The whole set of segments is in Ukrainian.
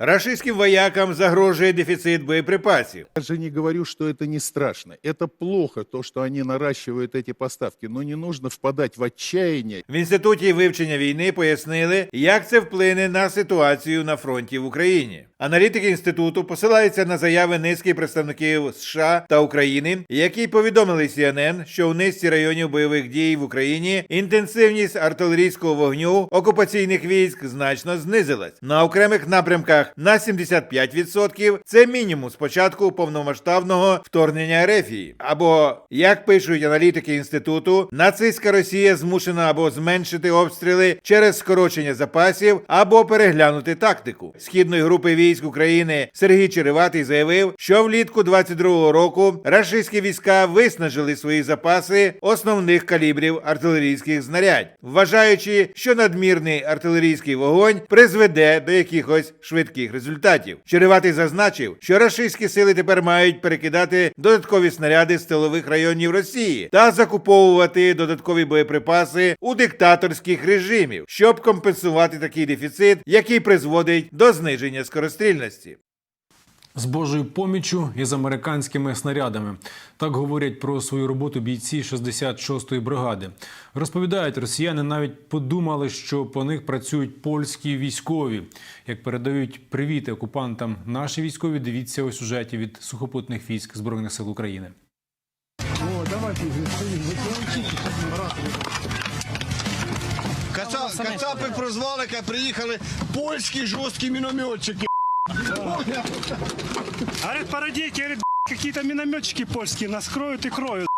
Рашистським воякам загрожує дефіцит боєприпасів. Я же не говорю, что это не страшно. Это плохо, то, что они наращивают эти поставки, но не нужно впадать в отчаяние. В інституті вивчення війни пояснили, як це вплине на ситуацію на фронті в Україні. Аналітики інституту посилаються на заяви низки представників США та України, які повідомили CNN, що у низці районів бойових дій в Україні інтенсивність артилерійського вогню окупаційних військ значно знизилась. На окремих напрямках на 75% це мінімум з початку повномасштабного вторгнення Рефії. Або як пишуть аналітики інституту, нацистська Росія змушена або зменшити обстріли через скорочення запасів, або переглянути тактику. Східної групи військ України Сергій Череватий заявив, що влітку 22-го року рашистські війська виснажили свої запаси основних калібрів артилерійських знарядь, вважаючи, що надмірний артилерійський вогонь призведе до якихось швидких результатів. Череватий зазначив, що рашистські сили тепер мають перекидати додаткові снаряди з тилових районів Росії та закуповувати додаткові боєприпаси у диктаторських режимів, щоб компенсувати такий дефіцит, який призводить до зниження скорострільності. З Божою поміччю і з американськими снарядами. Так говорять про свою роботу бійці 66-ї бригади. Розповідають, росіяни навіть подумали, що по них працюють польські військові. Як передають привіти окупантам наші військові, дивіться у сюжеті від сухопутних військ Збройних сил України. Каца, кацапи прозвалика приїхали польські жорсткі мінометчики. Говорит, породите, говорит, какие-то минометчики польские нас кроют и кроют.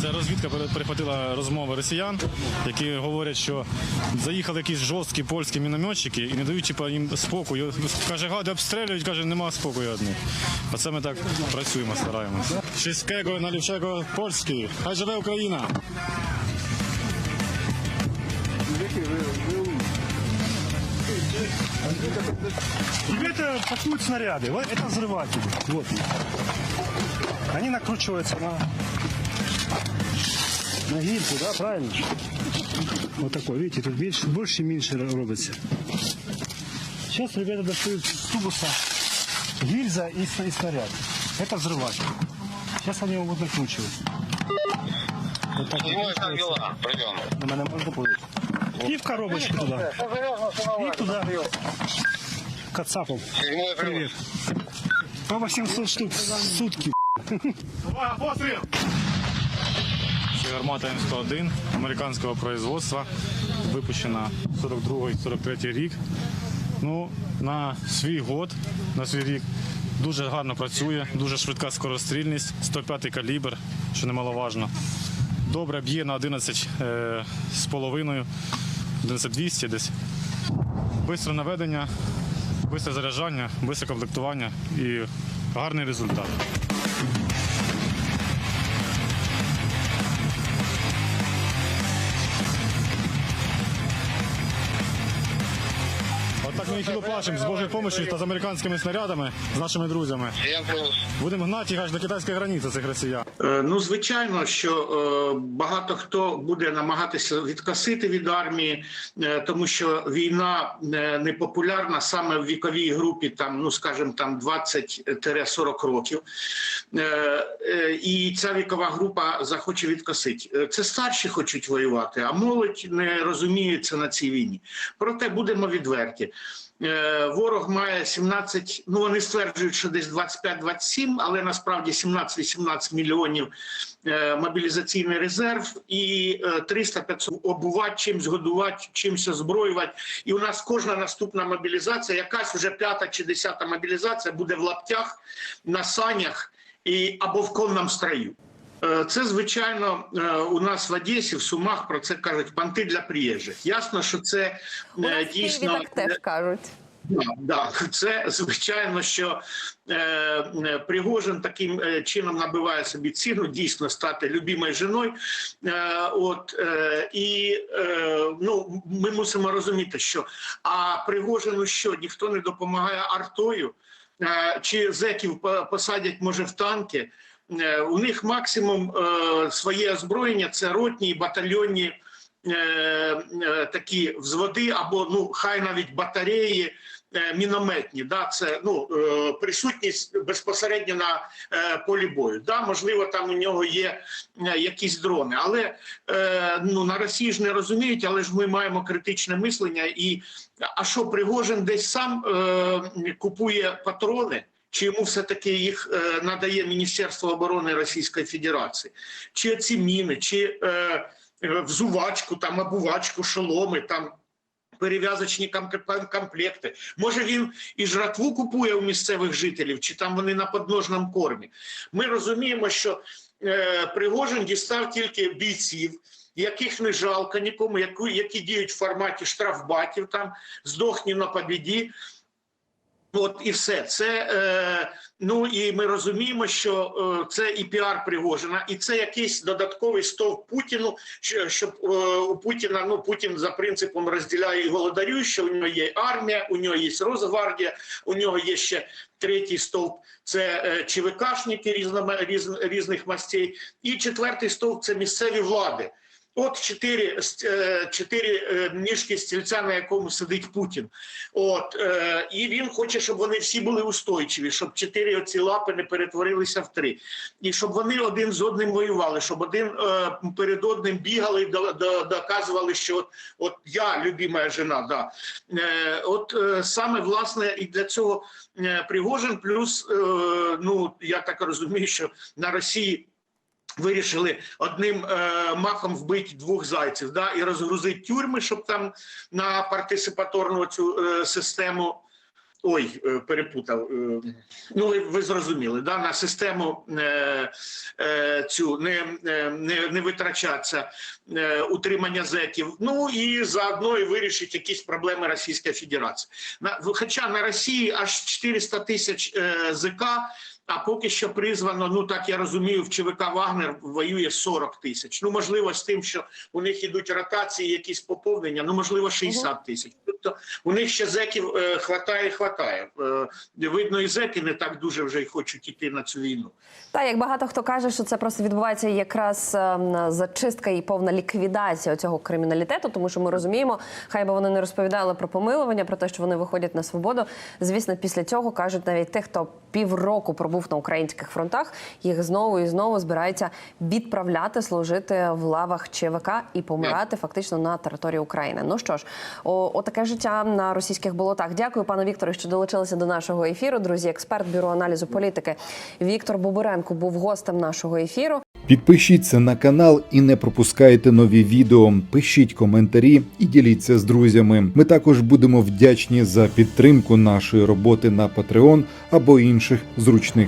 Це розвідка пере- перехватила розмови росіян, які говорять, що заїхали якісь жорсткі польські мінометчики і не дають типу, їм спокою. Каже, гади обстрілюють, каже, нема спокою одних. Оце ми так працюємо, стараємося. Шістького налівчого польський. Хай живе Україна! Это пакуют снаряды. Вот это взрыватели. Вот. они. Накручиваются на, на гильку, да, правильно? Вот такой, видите, тут меньше, больше и меньше робится. Сейчас ребята достают с тубуса гильза и, и снаряд. Это взрыватель. Сейчас они его будут накручивать. Вот так вот накручивается. На мене можна подивитися. І в коробочку туди. І туди. Кацапов. Привет. По 800 штук в сутки. Це гармата М101 американського производства, випущена 42-43 рік. Ну, на свій год, на свій рік дуже гарно працює, дуже швидка скорострільність, 105 калібр, що немаловажно. Добре б'є на 11 е, з половиною, 11200 десь. Бистре наведення, бистре заряджання, бистре комплектування і гарний результат. Ми їх і доплачемо з Божою допомогою та з американськими снарядами, з нашими друзями. Будемо гнати аж до китайської границі цих росіян. Е, Ну, звичайно, що е, багато хто буде намагатися відкосити від армії, е, тому що війна непопулярна саме в віковій групі, там, ну скажімо, там 20-40 років. І ця вікова група захоче відкосити. Це старші хочуть воювати, а молодь не розуміється на цій війні. Проте будемо відверті. Е, Ворог має 17, ну вони стверджують, що десь 25-27, але насправді 17-18 мільйонів е, мобілізаційний резерв і е, 300-500 обувати, чимсь годувати, чимось озброювати. І у нас кожна наступна мобілізація, якась вже п'ята чи десята мобілізація буде в лаптях, на санях і або в конному строю. Е, Це звичайно е, у нас в Одесі, в Сумах про це кажуть панти для приїжджих. Ясно, що це У нас е, в Києві дійсно так теж кажуть. Да, да, це звичайно, що е, Пригожин таким чином набиває собі ціну, дійсно стати любимою жіною. Е, от е, і е, ну ми мусимо розуміти, що а Пригожину що ніхто не допомагає артою, чи зеків по- посадять може в танки. Е, у них максимум е, своє озброєння це ротні і батальйонні е, е, такі взводи, або ну хай навіть батареї. Е, Мінометні, да, це ну е, присутність безпосередньо на е, полі бою. Да, можливо, там у нього є якісь дрони, але ну на Росії ж не розуміють, але ж ми маємо критичне мислення. І а що Пригожин десь сам купує патрони? Чи йому все-таки їх е, надає Міністерство оборони Російської Федерації? Чи ці міни, чи е, взувачку, там обувачку, шоломи, там перев'язочні ком- комплекти? Може він і жратву купує у місцевих жителів, чи там вони на подножному кормі? Ми розуміємо, що е, Пригожин дістав тільки бійців. Яких не жалко нікому, які, які діють в форматі штрафбатів, там здохні на побіді. От і все це. Е, ну і ми розуміємо, що е, це і піар Пригожина, і це якийсь додатковий стовп Путіну, що- щоб е, у Путіна ну Путін за принципом розділяє і володарю, що у нього є армія, у нього є Росгвардія, у нього є ще третій стовп. Це е, ЧВКшники різнoma- різ, різних мастей, і четвертий стовп це місцеві влади. От чотири, е, чотири е, ніжки стільця, на якому сидить Путін. От е, і він хоче, щоб вони всі були устойчиві, щоб чотири оці лапи не перетворилися в три, і щоб вони один з одним воювали, щоб один е, перед одним бігали і до, до, доказували, що от, от я любима жена. Да. Е, от е, саме власне і для цього е, Пригожин, плюс е, ну я так розумію, що на Росії. Вирішили одним е, махом вбити двох зайців, да, і розгрузити тюрми, щоб там на партисипаторну цю е, систему. Ой, е, перепутав. Е, ну, ви, зрозуміли, да, на систему е, цю не, не, не витрачатися е, утримання зеків. Ну і заодно і вирішить якісь проблеми Російської Федерації. Хоча на Росії аж 400 тисяч е, ЗК, а поки що призвано, ну так я розумію, в ЧВК Вагнер воює 40 тисяч. Ну можливо, з тим, що у них ідуть ротації, якісь поповнення, ну можливо, 60 тисяч. Тобто у них ще зеків е, хватає, хватає. Е, видно, і зеки не так дуже вже й хочуть іти на цю війну. Та як багато хто каже, що це просто відбувається якраз ем, зачистка і повна ліквідація цього криміналітету, тому що ми розуміємо, хай би вони не розповідали про помилування, про те, що вони виходять на свободу. Звісно, після цього кажуть навіть тих, хто півроку пробув на українських фронтах, їх знову і знову збираються відправляти служити в лавах ЧВК і помирати фактично на території України. Ну що ж, о, отаке життя на російських болотах. Дякую, пане Вікторе, що долучилися до нашого ефіру. Друзі, експерт бюро аналізу політики Віктор Бобуренко був гостем нашого ефіру. Підпишіться на канал і не пропускайте нові відео. Пишіть коментарі і діліться з друзями. Ми також будемо вдячні за підтримку нашої роботи на Patreon або інших зручних